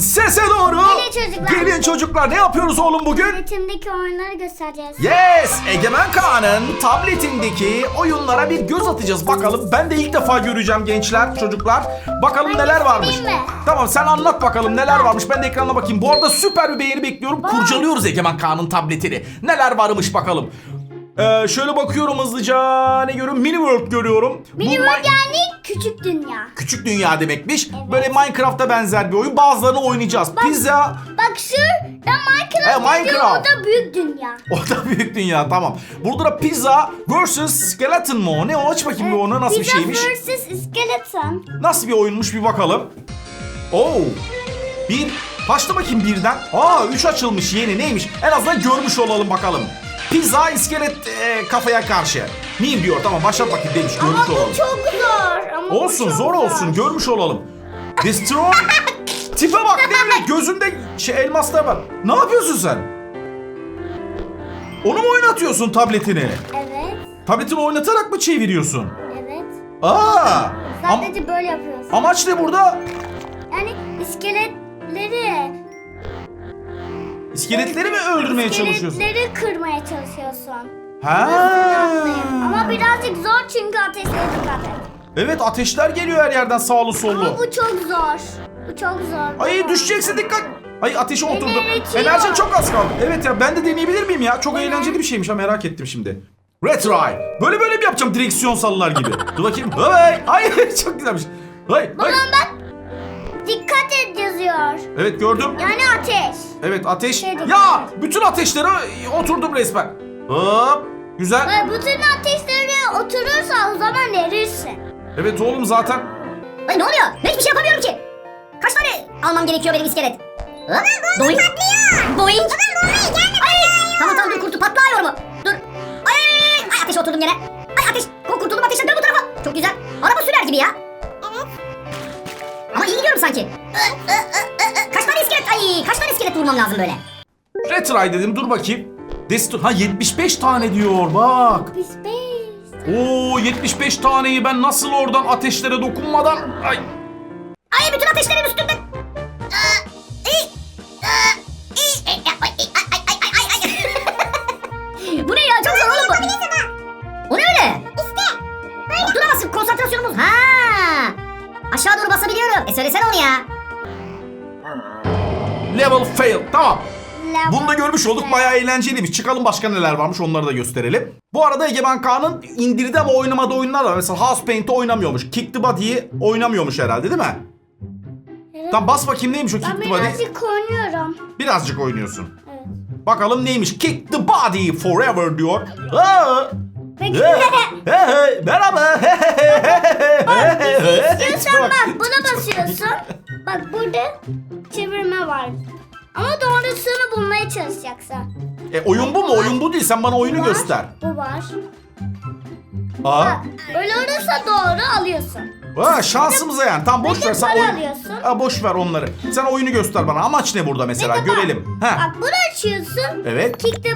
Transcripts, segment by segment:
Sese doğru. Gelin çocuklar. Gelin çocuklar ne yapıyoruz oğlum bugün? Tabletimdeki oyunları göstereceğiz. Yes! Egemen Kaan'ın tabletindeki oyunlara bir göz atacağız bakalım. Ben de ilk defa göreceğim gençler, çocuklar. Bakalım Ben neler varmış. göstereyim mi? Tamam sen anlat bakalım neler varmış. Ben de ekrana bakayım. Bu arada süper bir beğeni bekliyorum. Kurcalıyoruz Egemen Kaan'ın tabletini. Neler varmış bakalım. Ee, şöyle bakıyorum hızlıca. Ne görüyorum? Mini World görüyorum. Mini Mi- World yani küçük dünya. Küçük dünya demekmiş. Böyle Minecraft'a benzer bir oyun. Bazılarını oynayacağız. Pizza. Bak şu da Minecraft, He, Minecraft. Minecraft. o da büyük dünya. O da büyük dünya tamam. Burada da pizza vs skeleton mu? o? Ne o? Aç bakayım bir onu nasıl bir Pizza şeymiş. vs. Skeleton. Nasıl bir oyunmuş bir bakalım. Oo. Bir. Başla bakayım birden. Aa üç açılmış yeni neymiş? En azından görmüş olalım bakalım. Pizza iskelet e, kafaya karşı. Miyim diyor tamam başlat bakayım demiş görmüş Ama olalım. bu çok zor. Ama bu Olsun çok zor olsun görmüş olalım. Destroy. Tipe bak devre gözünde şey elmaslara bak. Ne yapıyorsun sen? Onu mu oynatıyorsun tabletini? Evet. Tabletini oynatarak mı çeviriyorsun? Evet. Aa! Am- Sadece böyle yapıyorsun. amaç ne burada? Yani iskeletleri İskeletleri mi öldürmeye çalışıyorsun? iskeletleri kırmaya çalışıyorsun. Ha. Ama birazcık zor çünkü ateşlere dikkat et. Evet ateşler geliyor her yerden sağlı Ama sollu. bu çok zor. Bu çok zor. Ay düşeceksin dikkat. Ay ateşe oturdu. eritiyor. Enerjin çok az kaldı. Evet ya ben de deneyebilir miyim ya? Çok eğlenceli bir şeymiş ha merak ettim şimdi. Retry. Böyle böyle mi yapacağım direksiyon sallar gibi? Dur bakayım. Ay, ay çok güzelmiş. Ay, ay. Babam bak dikkat et yazıyor. Evet gördüm. Yani ateş. Evet ateş. Şey de- Ya bütün ateşlere oturdum resmen. Hop. Güzel. Ve bütün ateşlere oturursa o zaman erirsin. Evet oğlum zaten. Ay ne oluyor? Ben hiçbir şey yapamıyorum ki. Kaç tane almam gerekiyor benim iskelet? Hop. Boing. Boing. Ay. Tamam tamam dur Retry dedim dur bakayım. Destur. Ha 75 tane diyor bak. Biz beş. Oo 75 taneyi ben nasıl oradan ateşlere dokunmadan Ay görmüş olduk. Bayağı eğlenceliymiş. Çıkalım başka neler varmış onları da gösterelim. Bu arada Egemen Kaan'ın indirdi ama oynamadığı oyunlar var. Mesela House Paint'i oynamıyormuş. Kick the Body'yi oynamıyormuş herhalde değil mi? Evet. Tamam bas bakayım neymiş o Kick Ben the Body? birazcık oynuyorum. Birazcık oynuyorsun. Evet. Bakalım neymiş? Kick the Body forever diyor. Aa! Peki. Hey, hey, hey, merhaba. İstiyorsan bak buna basıyorsun. Bak burada çevirme var. Ama doğrusunu bulmaya çalışacaksın. E, oyun bu mu? Oyun bu değil. Sen bana oyunu Var, göster. Bu var. Aa. Bak, Öyle olursa doğru alıyorsun. Ha, şansımıza yani. Tamam boş ver sen para oyun. alıyorsun. Ha, boş ver onları. Sen oyunu göster bana. Amaç ne burada mesela? De bak, Görelim. Ha. Bak bunu açıyorsun. Evet. Kick the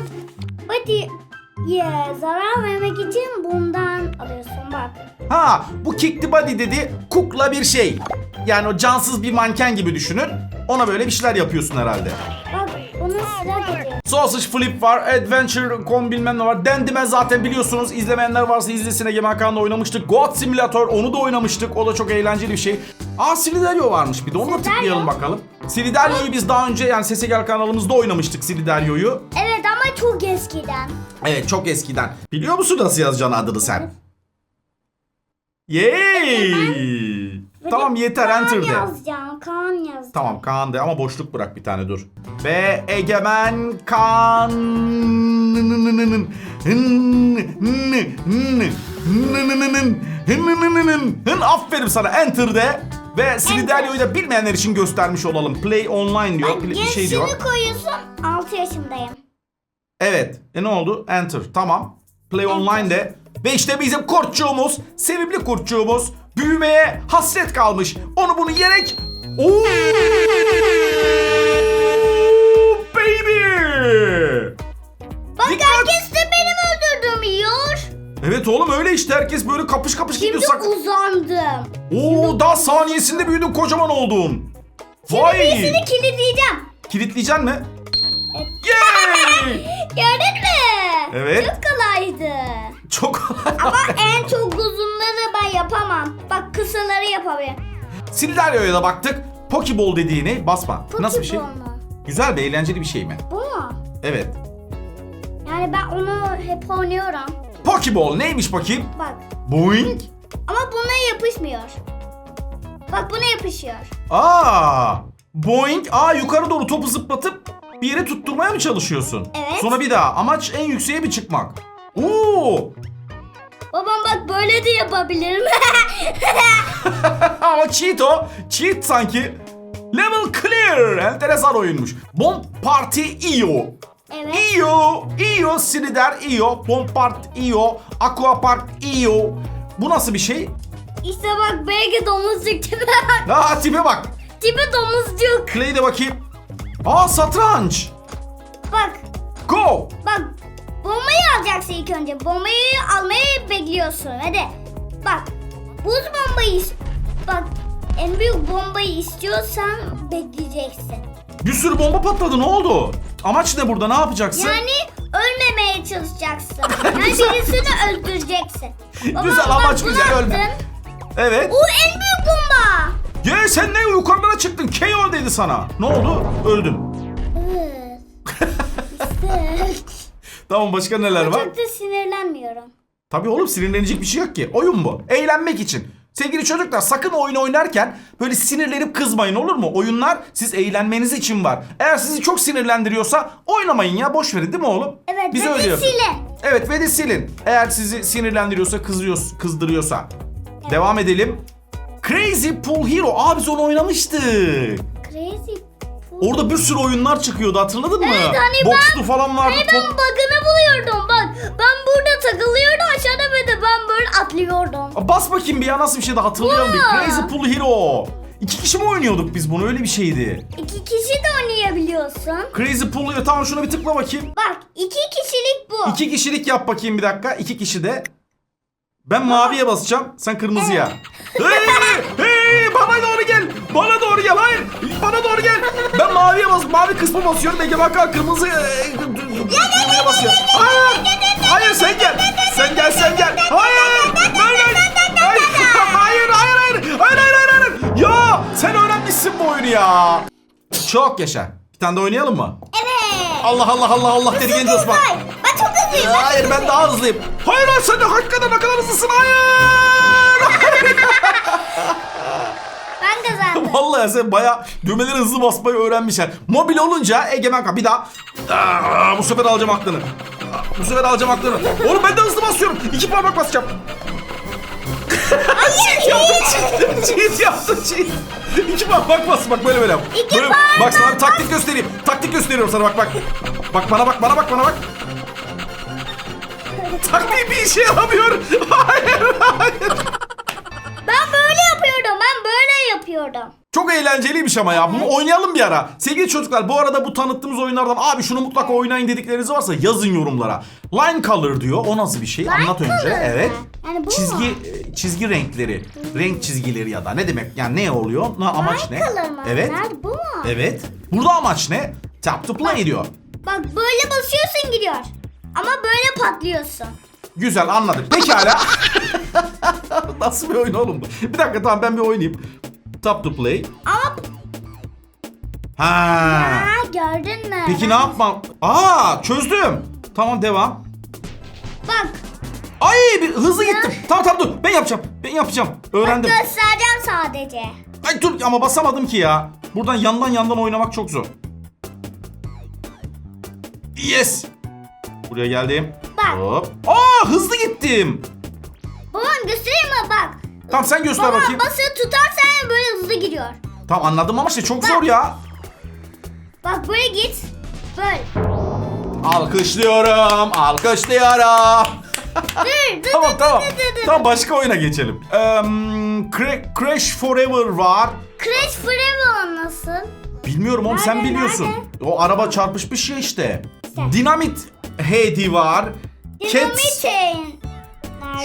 body'ye zarar vermek için bundan alıyorsun bak. Ha, bu Kick the Body dedi. Kukla bir şey. Yani o cansız bir manken gibi düşünün. Ona böyle bir şeyler yapıyorsun herhalde. Bak bunu silah geliyor. Sausage Flip var, Adventure Com bilmem ne var. Dendime zaten biliyorsunuz. İzlemeyenler varsa izlesin. Egemen Kaan'la oynamıştık. God Simulator onu da oynamıştık. O da çok eğlenceli bir şey. Aa Silidario varmış bir de. Onu da Silidario. tıklayalım bakalım. Silidario'yu biz daha önce yani Sese Gel kanalımızda oynamıştık Silidario'yu. Evet ama çok eskiden. Evet çok eskiden. Biliyor musun nasıl yazacağını adını sen? Yay! Tamam yeter Kaan enter de. yazacağım. Kaan yazacağım. Tamam Kaan de ama boşluk bırak bir tane dur. Ve Egemen Kaan. Aferin sana enter de. Ve Silidario'yu da bilmeyenler için göstermiş olalım. Play online diyor. Bak Bir şey diyor. koyuyorsun 6 yaşındayım. Evet. E ne oldu? Enter. Tamam. Play online de. Ve işte bizim kurtçuğumuz, sevimli kurtçuğumuz büyümeye hasret kalmış. Onu bunu yerek... Oo! Baby! Bak Dikkat! herkes de benim öldürdüğümü yiyor. Evet oğlum öyle işte herkes böyle kapış kapış gidiyor. Şimdi Sak- uzandım. Oo daha saniyesinde büyüdün kocaman oldun. Şimdi Vay! birisini kilitleyeceğim. Kilitleyeceksin mi? Evet. Yay! Gördün mü? Evet. Çok kolaydı. Çok kolay. Ama en çok uzunları ben yapamam. Bak kısaları yapabilirim. Sildario'ya da baktık. Pokeball dediğini basma. Nasıl bir şey? Pokeball mu? Güzel ve eğlenceli bir şey mi? Bu mu? Evet. Yani ben onu hep oynuyorum. Pokeball neymiş bakayım? Bak. Boing. Ama buna yapışmıyor. Bak buna yapışıyor. Aa! Boing. Aa yukarı doğru topu zıplatıp bir yere tutturmaya mı çalışıyorsun? Evet. Sonra bir daha. Amaç en yükseğe bir çıkmak. Oo! Babam bak böyle de yapabilirim. Ama cheat o. Cheat sanki. Level clear. Enteresan oyunmuş. Bomb Party IO. evet. IO. IO. Sinider IO. Bomb Party IO. Aqua Park IO. Bu nasıl bir şey? İşte bak belki domuzcuk tipi. Aa tipe bak. tipi domuzcuk. Play de bakayım. Aa satranç. Bak. Go. Bak. Bombayı alacaksın ilk önce. Bombayı almayı bekliyorsun. Hadi. Bak. Buz bombayı Bak. En büyük bombayı istiyorsan bekleyeceksin. Bir sürü bomba patladı ne oldu? Amaç ne burada ne yapacaksın? Yani ölmemeye çalışacaksın. Yani birisini öldüreceksin. Baba, Güzel, amaç güzel, ölme. Evet. O en büyük Ye sen ne yukarılara çıktın? KO dedi sana. Ne oldu? Öldün. Evet. İşte. Tamam başka neler var? Çok da sinirlenmiyorum. Tabii oğlum sinirlenecek bir şey yok ki. Oyun bu. Eğlenmek için. Sevgili çocuklar sakın oyun oynarken böyle sinirlenip kızmayın olur mu? Oyunlar siz eğlenmeniz için var. Eğer sizi çok sinirlendiriyorsa oynamayın ya boş verin değil mi oğlum? Evet Biz öyle de yapıyoruz. Evet ve de silin. Eğer sizi sinirlendiriyorsa, kızıyor, kızdırıyorsa. Devam edelim. Crazy Pool Hero. Aa biz onu oynamıştık. Crazy. Pool. Orada bir sürü oyunlar çıkıyordu hatırladın mı? Evet, hani Box'lu falan vardı. Hani ben bug'ını buluyordum bak. Ben burada takılıyordum aşağıda böyle ben böyle atlıyordum. Aa, Bas bakayım bir ya nasıl bir şeydi hatırlayalım bir. Crazy Pool Hero. İki kişi mi oynuyorduk biz bunu öyle bir şeydi. İki kişi de oynayabiliyorsun. Crazy Pool Hero tamam şuna bir tıkla bakayım. Bak iki kişilik bu. İki kişilik yap bakayım bir dakika. İki kişi de. Ben maviye basacağım. Sen kırmızıya. Hey, hey, bana doğru gel. Bana doğru gel. Hayır. Bana doğru gel. Ben maviye bas. Mavi kısmı basıyorum. Ege Bakan kırmızı e, kırmızıya basıyor. Hayır. Hayır sen gel. Sen gel sen gel. Hayır. Hayır. Hayır. Hayır. Hayır. Hayır. Hayır. Hayır. Hayır. Ya sen öğrenmişsin bu oyunu ya. Çok yaşa. Bir tane de oynayalım mı? Evet. Allah Allah Allah Allah dedi genç Osman. Ben çok hızlıyım. Hayır ben daha hızlıyım. Hayır hayır sen de hakikaten ne kadar hızlısın. Hayır. Ben kazandım. Vallahi sen baya düğmeleri hızlı basmayı öğrenmişsin. Mobil olunca Egemen Kan bir daha. Aa, bu sefer alacağım aklını. Bu sefer alacağım aklını. Oğlum ben de hızlı basıyorum. İki parmak basacağım. cheat yaptım cheat. Cheat yaptım cheat. İki parmak bas bak böyle böyle. yap. İki böyle, parmak Bak sana bir taktik göstereyim. Taktik gösteriyorum sana bak bak. Bak bana bak bana bak bana bak. Taktik bir işe yaramıyor. Hayır hayır. Ben böyle yapıyordum. Ben böyle yapıyordum. Çok eğlenceliymiş ama ya. Bunu oynayalım bir ara. Sevgili çocuklar bu arada bu tanıttığımız oyunlardan abi şunu mutlaka oynayın dedikleriniz varsa yazın yorumlara. Line color diyor. O nasıl bir şey? Anlat color önce. mı? Evet. Yani bu çizgi mu? e, çizgi renkleri. Renk çizgileri ya da ne demek? Yani ne oluyor? Ne amaç ne? Markalı mı? Evet. Nerede bu mu? Evet. Burada amaç ne? Tap to play diyor. Bak böyle basıyorsun gidiyor. Ama böyle patlıyorsun. Güzel anladık. Pekala. Nasıl bir oyun oğlum bu? Bir dakika tamam ben bir oynayayım. Tap to play. Ama Ha. ha, gördün mü? Peki ne yapmam? Aa çözdüm. Tamam devam. Bak. Ay bir hızlı gittim. Tamam tamam dur. Ben yapacağım. Ben yapacağım. Öğrendim. Bak göstereceğim sadece. Ay dur ama basamadım ki ya. Buradan yandan yandan oynamak çok zor. Yes. Buraya geldim. Bak. Hop. Aa hızlı gittim. Babam göstereyim mi bak. Tamam sen göster Baba bakayım. basılı tutarsan böyle hızlı gidiyor. Tamam anladım ama işte çok zor ya. Bak böyle git. Böyle. Alkışlıyorum. Alkışlıyorum. Dur dur tamam dur, tamam. dur dur dur. Tamam başka oyuna geçelim. Eee, Cra- Crash Forever var. Crash Forever nasıl? Bilmiyorum oğlum sen Nerede, biliyorsun. nerede? O araba çarpışmış ya işte. İşte. Dinamit Heidi var. Cats?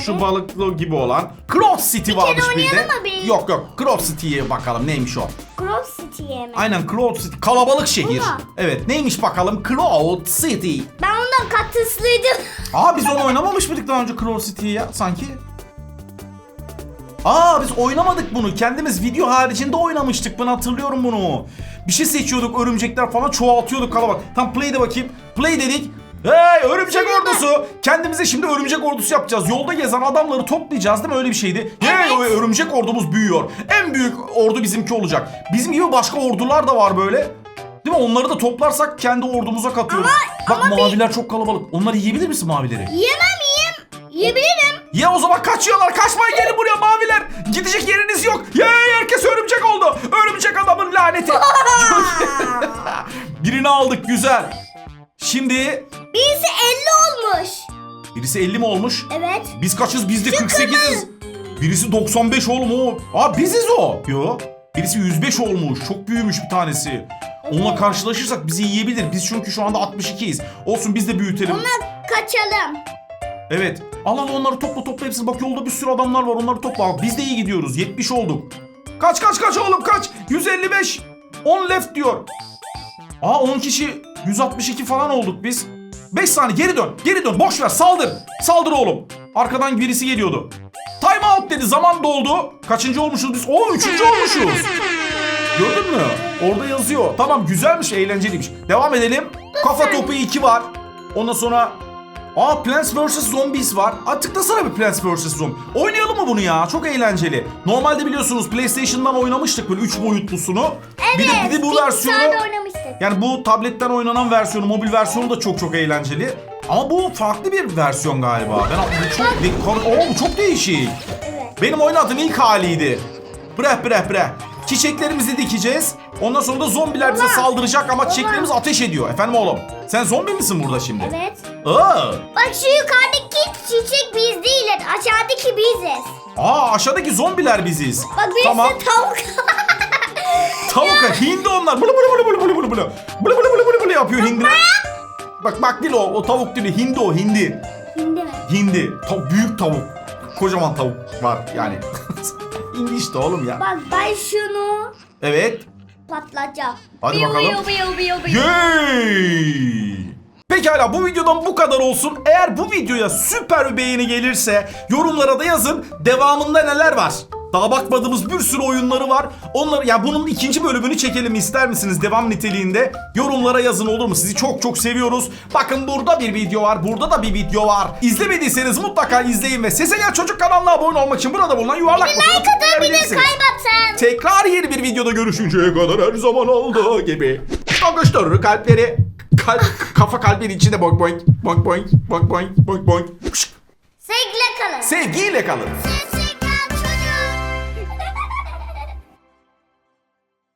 Şu balıklı gibi olan. Cross City varmış bir de. oynayalım mı bir? Yok yok Cross City'ye bakalım neymiş o. Grove City'ye mi? Aynen Cloud City. Kalabalık şehir. Ulan. Evet neymiş bakalım Cloud City. Ben ondan katıslıydım. Aa biz onu oynamamış mıydık daha önce Cloud City'yi ya sanki? Aa biz oynamadık bunu. Kendimiz video haricinde oynamıştık. Ben hatırlıyorum bunu. Bir şey seçiyorduk örümcekler falan çoğaltıyorduk kalabalık. Tam play de bakayım. Play dedik. Hey örümcek ordusu. Kendimize şimdi örümcek ordusu yapacağız. Yolda gezen adamları toplayacağız değil mi? Öyle bir şeydi. Hey o örümcek ordumuz büyüyor. En büyük ordu bizimki olacak. Bizim gibi başka ordular da var böyle. Değil mi? Onları da toplarsak kendi ordumuza katıyoruz. Bak ama bir- maviler çok kalabalık. Onları yiyebilir misin mavileri? Yemem yiyem. Yiyebilirim. Ya o zaman kaçıyorlar. Kaçmayın gelin buraya maviler. Gidecek yeriniz yok. Ya herkes örümcek oldu. Örümcek adamın laneti. Birini aldık güzel. Şimdi Birisi 50 olmuş. Birisi 50 mi olmuş? Evet. Biz kaçız? Biz de 48'iz. Birisi 95 oğlum o. Aa biziz o. Yo. Birisi 105 olmuş. Çok büyümüş bir tanesi. Onunla karşılaşırsak bizi yiyebilir. Biz çünkü şu anda 62'yiz. Olsun biz de büyütelim. Ona kaçalım. Evet. Al al onları topla topla hepsini. Bak yolda bir sürü adamlar var onları topla. Bak, Biz de iyi gidiyoruz. 70 olduk. Kaç kaç kaç oğlum kaç. 155. 10 left diyor. Aa 10 kişi 162 falan olduk biz. 5 saniye geri dön. Geri dön. Boş ver saldır. Saldır oğlum. Arkadan birisi geliyordu. Time out dedi. Zaman doldu. Kaçıncı olmuşuz biz? Oo üçüncü olmuşuz. Gördün mü? Orada yazıyor. Tamam güzelmiş, eğlenceliymiş. Devam edelim. Kafa topu 2 var. Ondan sonra Aa Plants vs Zombies var. Aa tıklasana bir Plants vs Zombies. Oynayalım mı bunu ya? Çok eğlenceli. Normalde biliyorsunuz PlayStation'dan oynamıştık böyle 3 boyutlusunu. Bir de, bir de bu versiyonu bilgisayarda oynamıştık. yani bu tabletten oynanan versiyonu, mobil versiyonu da çok çok eğlenceli. Ama bu farklı bir versiyon galiba. Ben bu çok de- Oo, bu çok değişik. Evet. Benim oynadığım ilk haliydi. Breh breh breh. Çiçeklerimizi dikeceğiz. Ondan sonra da zombiler bize Baba. saldıracak ama çiçeklerimiz ateş ediyor. Efendim oğlum. Sen zombi misin burada şimdi? Evet. Aa, Bak şu yukarıdaki çiçek biz değiliz. Aşağıdaki biziz. aa aşağıdaki zombiler biziz. Bak birisi Tamam. tavuk. Tavuk hindi onlar. Bulu bulu bulu bulu bulu bulu bulu. Bulu bulu bulu bulu bulu yapıyor hindiler. Bak bak değil o. O tavuk değil. Hindi o hindi. Hindi mi? Hindi. Ta- büyük tavuk. Kocaman tavuk var yani. hindi işte oğlum ya. Bak ben şunu Evet. patlatacağım. Hadi Biyo, bakalım. biyo, biyo, biyo, biyo. Yay! Pekala bu videodan bu kadar olsun. Eğer bu videoya süper bir beğeni gelirse yorumlara da yazın devamında neler var. Daha bakmadığımız bir sürü oyunları var. Onları ya bunun ikinci bölümünü çekelim ister misiniz devam niteliğinde? Yorumlara yazın olur mu? Sizi çok çok seviyoruz. Bakın burada bir video var. Burada da bir video var. İzlemediyseniz mutlaka izleyin ve Sese Gel Çocuk kanalına abone olmak için burada bulunan yuvarlak Bir like atın bir de kaybetsen. Tekrar yeni bir videoda görüşünceye kadar her zaman olduğu gibi. Tokuşturur kalpleri. Kalp, kafa kalbin içinde boink boink boink boink boink boink boink boink. Sevgiyle kalın. Sevgiyle kalın.